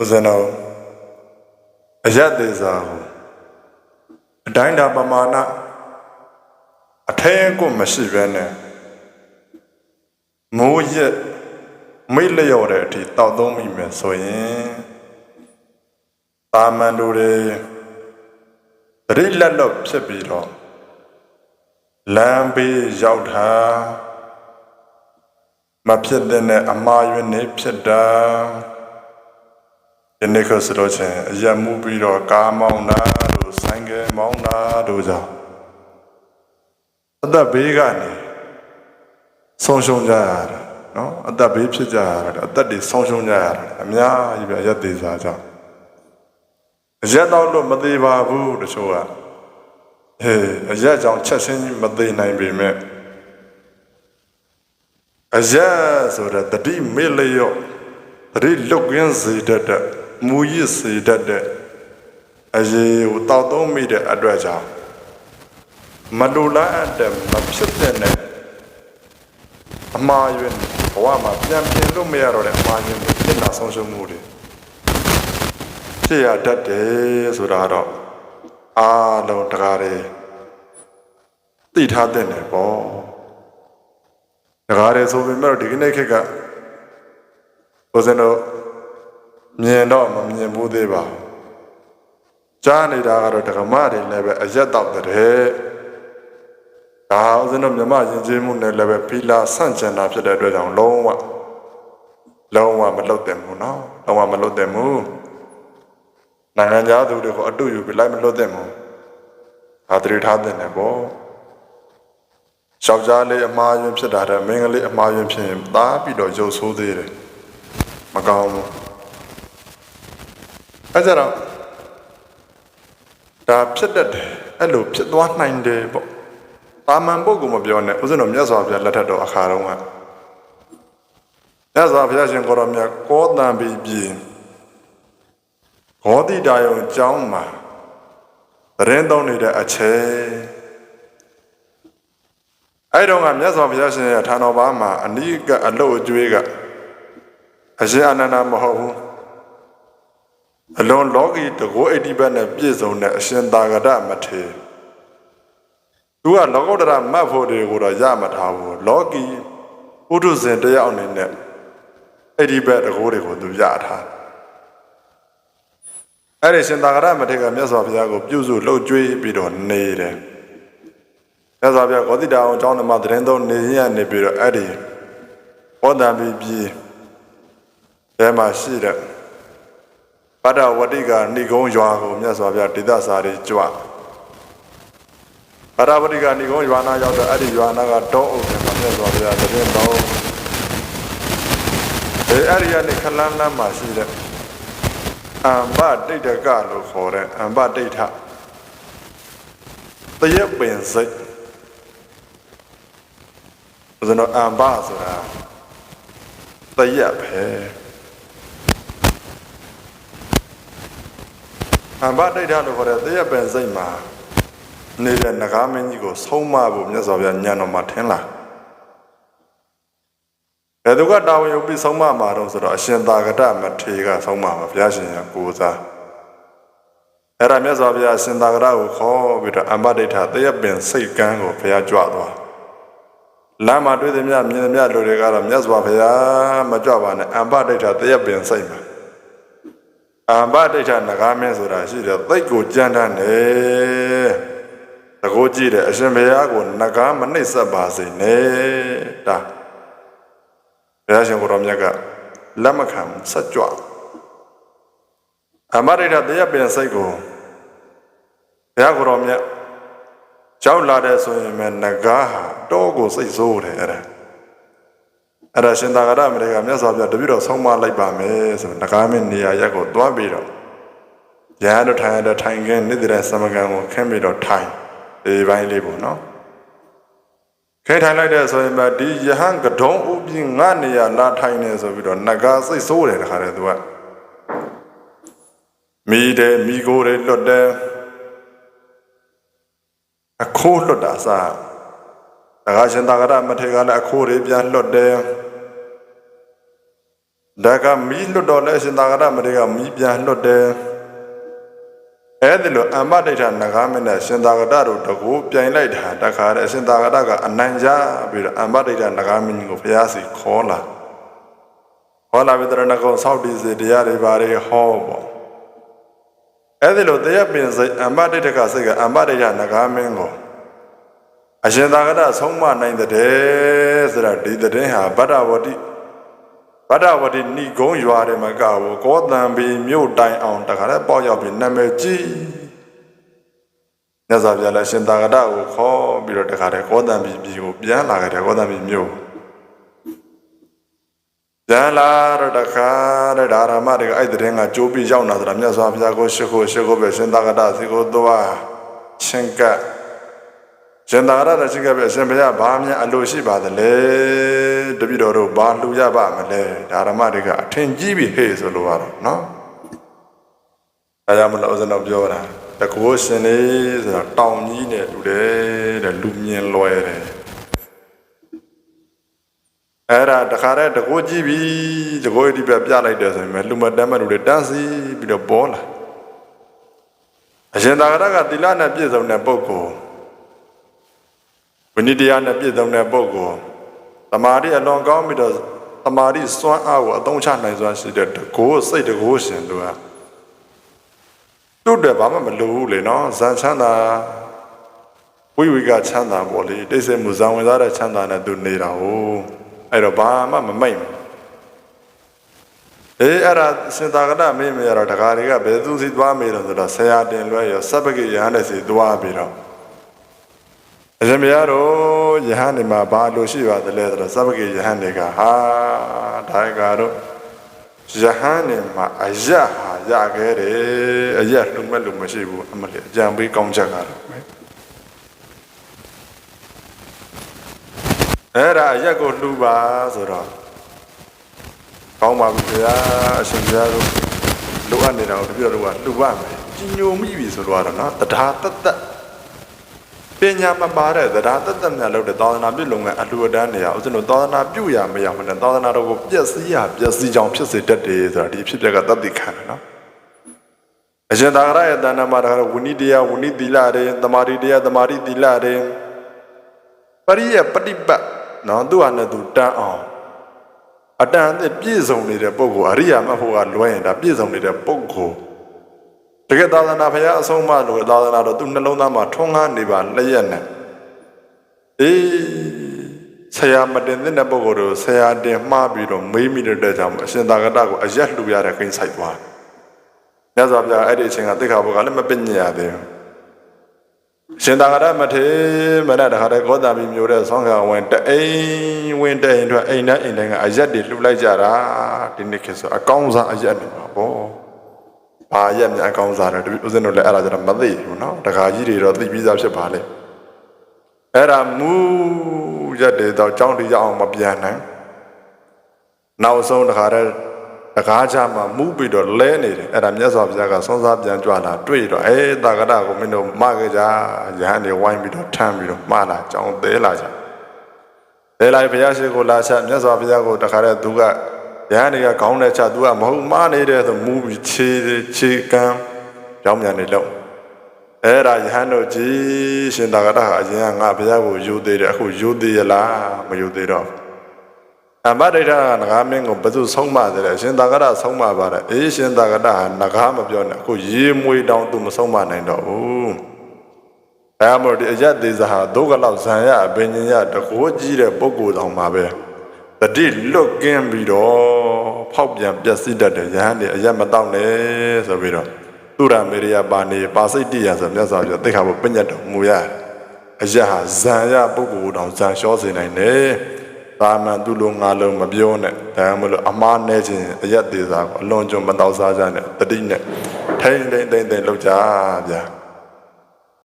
ဦးဇင်းတော်အယက်သေးစာကိုအတိုင်းတာပမာဏအထင်းကိုမရှိဘဲနဲ့မိုးရက်မိတ်လျော့တဲ့အထိတောက်သုံးမိမယ်ဆိုရင်တာမန်တို့တွေတရိလက်တော့ဖြစ်ပြီးတော့လမ်းဘေးရောက်တာမဖြစ်တဲ့အမှားယွင်းနေဖြစ်တာ ဒီနေ့ခါဆိုတော့ချင်းအရက်မှုပြီးတော့ကားမောင်းတာတို့ဆိုင်ကယ်မောင်းတာတို့ကြောင့်အသက်ဘေးကနေဆုံးရှုံးကြရတယ်နော်အသက်ဘေးဖြစ်ကြရတယ်အသက်တွေဆုံးရှုံးကြရတယ်အများကြီးပဲရက်သေးစားကြောင့်အရက်တော့လို့မသေးပါဘူးတချို့ကဟေးအရက်ကြောင့်ချက်ချင်းကြီးမသေးနိုင်ပေမဲ့အရက်ဆိုတဲ့တတိမေလျော့တတိလုတ်ကင်းစေတတ်တဲ့ မူရစ်စေတတ်တဲ့အရေးကိုတောက်သုံးမိတဲ့အတွက်ကြောင့်မလူလားအပ်တဲ့မဖြစ်တဲ့နဲ့အမှားယွင်းဘဝမှာပြန်ပြင်လို့မရတော့တဲ့အမှားယွင်းတွေပြင်လာဆုံးရှုံးမှုတွေဖြစ်ရတတ်တယ်ဆိုတာတော့အားလုံးတကားတွေသိထားတဲ့နယ်ပေါ့တကားတွေဆိုပေမဲ့ဒီကနေ့ခေတ်ကဘုဇင်တို့ မြင်တော့မမြင်ဘူးသေးပါဘူးကြားနေတာကတော့ဓမ္မတွေလည်းပဲအရက်တော့တဲ့ဒါဦးဇင်းတို့မြမယဉ်ကျေးမှုနဲ့လည်းပဲဖီလာဆန့်ကျင်တာဖြစ်တဲ့အတွက်ကြောင့်လုံးဝလုံးဝမလွတ်တယ်ဘူးနော်လုံးဝမလွတ်တယ်ဘူးနိုင်ငံသားသူတွေကိုအတူယူပြီးလိုက်မလွတ်တယ်ဘူးဒါတတိထားတဲ့နယ်ပေါ့ယောက်ျားလေးအမှားယွင်းဖြစ်တာတဲ့မိန်းကလေးအမှားယွင်းဖြစ်ရင်သားပြီးတော့ရုပ်ဆိုးသေးတယ်မကောင်းဘူး အဲကြတော့ဒါဖြစ်တတ်တယ်အဲ့လိုဖြစ်သွားနိုင်တယ်ပေါ့တာမန်ပုဂ္ဂိုလ်မပြောနဲ့ဦးဇင်းတော်မြတ်စွာဘုရားလက်ထက်တော်အခါတုန်းကမြတ်စွာဘုရားရှင်ကိုရောမြတ်ကောတံပြီးပြင်ဘောတိတာယုံကျောင်းမှာသတင်းသုံးနေတဲ့အချိန်အဲ့တော့ကမြတ်စွာဘုရားရှင်ရဲ့ဌာနတော်ဘာမှာအနိကအလုတ်အကျွေးကအရှင်အာနန္ဒမဟုတ်ဘူး အလွန်လောကီတကောအိတိဘတ်နဲ့ပြည့်စုံတဲ့အရှင်သာဂရမထေသူကလောကုတ္တရမတ်ဖို့တွေကိုတော့ရမထားဘူးလောကီပုထုဇဉ်တယောက်အနေနဲ့အဲ့ဒီဘက်တကောတွေကိုသူရထားအဲ့ဒီရှင်သာဂရမထေကမြတ်စွာဘုရားကိုပြုစုလှုပ်ကြွေးပြီးတော့နေတယ်မြတ်စွာဘုရားဂေါတိတာအောင်ကျောင်းတော်မှာတရင်သုံးနေရနေပြီးတော့အဲ့ဒီဟောတံပြီးပြီးအဲမှာရှိတဲ့ ပတ္တဝတိကဏိကုံးရွာကိုမြတ်စွာဘုရားဒေသစာတွေကြွပတ္တဝတိကဏိကုံးရွာနာရောက်တော့အဲ့ဒီရွာနာကတောအုပ်တယ်မှာမြတ်စွာဘုရားတရင်တော်အဲအဲ့ဒီကနေခလန်းလန်းမှာရှိတဲ့အမ္ဘတိတ်တကလို့ခေါ်တဲ့အမ္ဘတိတ်ထတရက်ပင်စိတ်ဘယ်လိုအမ္ဘဆိုတာတရက်ပဲ အမ္ဘတိတ်ထလို့ခေါ်တဲ့တရက်ပင်စိတ်မှာနေတဲ့နဂါမင်းကြီးကိုဆုံးမဖို့မြတ်စွာဘုရားညံတော်မှာထင်လာဘယ်သူကတာဝန်ယူပြီးဆုံးမမှာတော့ဆိုတော့အရှင်သာဂတမထေရကဆုံးမမှာဘုရားရှင်ကကိုးစားအဲ့ဒါမြတ်စွာဘုရားရှင်သာဂရကိုခေါ်ပြီးတော့အမ္ဘဒိဋ္ဌတရက်ပင်စိတ်ကန်းကိုဘုရားကြွသွားလမ်းမှာတွေ့သည်မြမြင်သည်မြလူတွေကတော့မြတ်စွာဘုရားမကြွပါနဲ့အမ္ဘဒိဋ္ဌတရက်ပင်စိတ်မှာ အမ္ဘဒိဋ္ဌနဂါမင်းဆိုတာရှိတယ်သိတ်ကိုကြမ်းတမ်းတယ်တကိုးကြည့်တယ်အရှင်ဘုရားကိုနဂါမနှိမ့်ဆက်ပါစေနဲ့ဒါဘုရားရှင်ကိုရောမြတ်ကလက်မခံဆက်ကြွအမရိဒတရားပင်စိတ်ကိုဘုရားကိုရောမြတ်ကြောက်လာတဲ့ဆိုရင်မဲ့ငကားဟာတောကိုစိတ်ဆိုးတယ်အဲ့ဒါ အဲ့ဒါရှင်သာဂရမရေကမြတ်စွာဘုရားတပည့်တော်ဆုံးမလိုက်ပါမယ်ဆိုငကားမင်းနေရာရက်ကိုသွားပြီးတော့ရဟန်းတို့ထိုင်ရတဲ့ထိုင်ခင်းနေ့တည်းသမဂံကိုခင်းပြီးတော့ထိုင်ဒီပိုင်းလေးပေါ့နော်ခဲထိုင်လိုက်တဲ့ဆိုရင်မှဒီယဟန်ကဒုံဥပြီးငါနေရလာထိုင်နေဆိုပြီးတော့နဂါစိတ်ဆိုးတယ်တခါတည်းသူကမိတယ်မိကိုယ်တယ်လွတ်တယ်အခိုးလွတ်တာစားတခါရှင်သာဂရမထေကလည်းအခိုးတွေပြန်လွတ်တယ် ဒါကမီးလွတ်တော်လဲအရှင်သာကရမတွေကမီးပြန်လွတ်တယ်အဲ့ဒီလိုအမ္မဒိဋ္ဌနဂါမင်းနဲ့ရှင်သာကရတို့တကူပြိုင်လိုက်တာတခါတည်းအရှင်သာကရကအနိုင်ကြပြီးတော့အမ္မဒိဋ္ဌနဂါမင်းကိုဘုရားစီခေါ်လာခေါ်လာပြီးတော့ငကုံဆောက်တည်စေတရားတွေဘာတွေဟောပေါ့အဲ့ဒီလိုတရားပင်စိတ်အမ္မဒိဋ္ဌကစိတ်ကအမ္မဒိဋ္ဌနဂါမင်းကိုအရှင်သာကရဆုံးမနိုင်တဲ့ဆိုတာဒီတဲ့င်းဟာဗတ္တဝတိ ဗဒ္ဒဝတိဏိဂုံးရွာတယ်မကဘူးကောတံဘီမြို့တိုင်အောင်တခါလဲပေါ့ရောက်ပြီးနာမည်ကြီးမြတ်စွာဘုရားလည်းရှင်သာကတကိုခေါ်ပြီးတော့တခါလဲကောတံဘီပြည်ကိုပြန်လာခဲ့တယ်ကောတံဘီမြို့ပြန်လာတော့တခါတဲ့ဒါရမတွေကအဲ့တဲ့င်းကကြိုးပြီးရောက်လာတာမြတ်စွာဘုရားကိုရှိခိုးရှိခိုးပဲရှင်သာကတစီကိုသွားချင်းကပ်ရှင်သာရတဲ့ရှိခဲ့ပြီအရှင်ဘုရားဘာများအလိုရှိပါသလဲ တပိတော်တို့ဘာလှူရပါမလဲဒါရမတွေကအထင်ကြီးပြီဟေ့ဆိုလို့ရတော့နော်အဲဒါမလို့ဦးဇင်းတော်ပြောတာတကောရှင်နေဆိုတာတောင်ကြီးနဲ့တူတယ်တဲ့လူမြင်လွယ်တယ်အဲ့ဒါတခါတည်းတကောကြီးပြီတကောဒီပြပြလိုက်တယ်ဆိုရင်လူမတမ်းမလူတွေတန်းစီပြီးတော့ပေါ်လာအရှင်သာရကတိလနဲ့ပြည့်စုံတဲ့ပုဂ္ဂိုလ်ဝိနည်းတရားနဲ့ပြည့်စုံတဲ့ပုဂ္ဂိုလ် တမာတိအလွန်ကောင်းပြီးတော့တမာတိစွမ်းအားကိုအသုံးချနိုင်စွမ်းရှိတဲ့တကိုးစိတ်တကိုးရှင်သူကသူ့တဲ့ဘာမှမလိုဘူးလေနော်ဇန်ချမ်းသာဝိဝိကချမ်းသာပေါ့လေတိတ်ဆိတ်မှုဇံဝင်စားတဲ့ချမ်းသာနဲ့သူနေတာ哦အဲ့တော့ဘာမှမမိတ်ဘူးအေးအဲ့ဒါစင်တာကတမင်းမရတော့တခါတွေကဘယ်သူစီသွားမေးတော့ဆိုတော့ဆရာတင်လွဲရောစပ္ပကိယဟန်တဲ့စီသွားပြီးတော့ အရှင်ဘုရားတို့ယဟန်နေမှာဘာလို့ရှိပါသလဲဆိုတော့စပ္ပကိယဟန်တွေကဟာဒါကတော့ယဟန်နေမှာအယတ်ဟာရခဲ့တယ်အယတ်လူမဲ့လူမရှိဘူးအမလေးအကြံပေးကောင်းချက်ကတော့အဲ့ဒါအယတ်ကိုလှူပါဆိုတော့ကောင်းပါပြီဗျာအရှင်ဘုရားတို့လိုအပ်နေတာကိုတပြည့်တော့ကလှူပါမယ်ကြီးညိုမိပြီဆိုတော့နော်တရားတတ်တတ် ပညာမပါတဲ့တရားတတ်တတ်များလုပ်တဲ့သာသနာပြုလုပ်ငန်းအလှူအတန်းနေရဦးဇင်းတို့သာသနာပြုရမရမနဲ့သာသနာတော်ကိုပျက်စီးရပျက်စီးကြောင်ဖြစ်စေတတ်တယ်ဆိုတာဒီဖြစ်ပျက်ကတတ်သိခံတယ်နော်အရှင်သာဂရရဲ့တဏ္ဍမှာတခါဝိနည်းတရားဝိနည်းသီလတွေသမာဓိတရားသမာဓိသီလတွေပရိယပฏิပတ်နော်သူ့ဟာနဲ့သူတန်းအောင်အတန်အသစ်ပြည့်စုံနေတဲ့ပုဂ္ဂိုလ်အရိယာမဟုတ်ကလွဲရင်ဒါပြည့်စုံနေတဲ့ပုဂ္ဂိုလ် တကယ်သာသနာဖရာအဆုံးအမလို့သာသနာတော့သူနှလုံးသားမှာထွန်းကားနေပါလျက်နဲ့အေးဆရာမတင်တဲ့ပုဂ္ဂိုလ်တို့ဆရာတင်မှားပြီးတော့မေးမိတဲ့ကြောင့်အရှင်သာဂတကိုအရက်လှူရတဲ့ခိမ့်ဆိုင်သွားမြတ်စွာဘုရားအဲ့ဒီအချိန်ကသိခါဘုရားလည်းမပညာရသေးဘူးရှင်သာဂရမထေမနတခါတည်းကောတာမီမျိုးတဲ့ဆောင်းကဝင်တအိမ်ဝင်တဲ့အိမ်ထွက်အိမ်နဲ့အိမ်တိုင်းကအရက်တွေလှူလိုက်ကြတာဒီနေ့ခေတ်ဆိုအကောင်းစားအရက်နေပါ ဘာရက်များအကောင်းစားတယ်ဦးဇင်းတို့လည်းအဲ့ဒါကြတော့မသိဘူးနော်တခါကြီးတွေတော့သိပြီးသားဖြစ်ပါလေအဲ့ဒါမူရက်တွေတော့ကြောင်းတရအောင်မပြန်နိုင်နောက်ဆုံးတခါတည်းတကားကြမှာမူပြီးတော့လဲနေတယ်အဲ့ဒါမြတ်စွာဘုရားကဆွမ်းစားပြန်ကြွလာတွေ့တော့အဲတာကရကိုမင်းတို့မခဲ့ကြရဟန်းတွေဝိုင်းပြီးတော့ထမ်းပြီးတော့မှားလာကြောင်းသေးလာကြသေးလိုက်ဘုရားရှိခိုးလာချမြတ်စွာဘုရားကိုတခါတည်းသူက ရဟန်းတွေကခေါင်းနဲ့ချသူကမဟုတ်မှားနေတယ်ဆိုမူးပြီးခြေခြေကမ်းကြောင်းမြန်နေလို့အဲ့ဒါယဟန်တို့ကြီးရှင်တာကရဟာအရင်ကငါဘုရားကိုယူသေးတယ်အခုယူသေးရလားမယူသေးတော့အမဒိဋ္ဌကငကားမင်းကိုဘယ်သူဆုံးမတယ်လဲရှင်သာကရဆုံးမပါတယ်အေးရှင်သာကရဟာငကားမပြောနဲ့အခုရေမွေတောင်သူမဆုံးမနိုင်တော့ဘူးအဲမို့ဒီအယတ်သေးစာဟာဒုက္ခလောက်ဇံရအပင်ညရတကိုးကြီးတဲ့ပုဂ္ဂိုလ်တောင်မှာပဲ တတိလွတ်ကင်းပြီးတော့ဖောက်ပြန်ပျက်စီးတတ်တယ်ယဟန်ဒီအယတ်မတော့နဲ့ဆိုပြီးတော့သူရမေရိယပါနေပါစိတ်တိယဆိုမြတ်စွာဘုရားသိခါဖို့ပညတ်တော်မူရအယတ်ဟာဇံရပုဂ္ဂိုလ်တောင်ဇံလျှောစေနိုင်တယ်သာမန်သူ့လိုငါလုံးမပြောနဲ့ဒါမှမဟုတ်အမားနေခြင်းအရက်သေးစားကိုအလွန်ကျွံမတော့စားကြနဲ့တတိနဲ့ထိမ့်ထိမ့်ထိမ့်ထိမ့်လောက်ကြဗျာ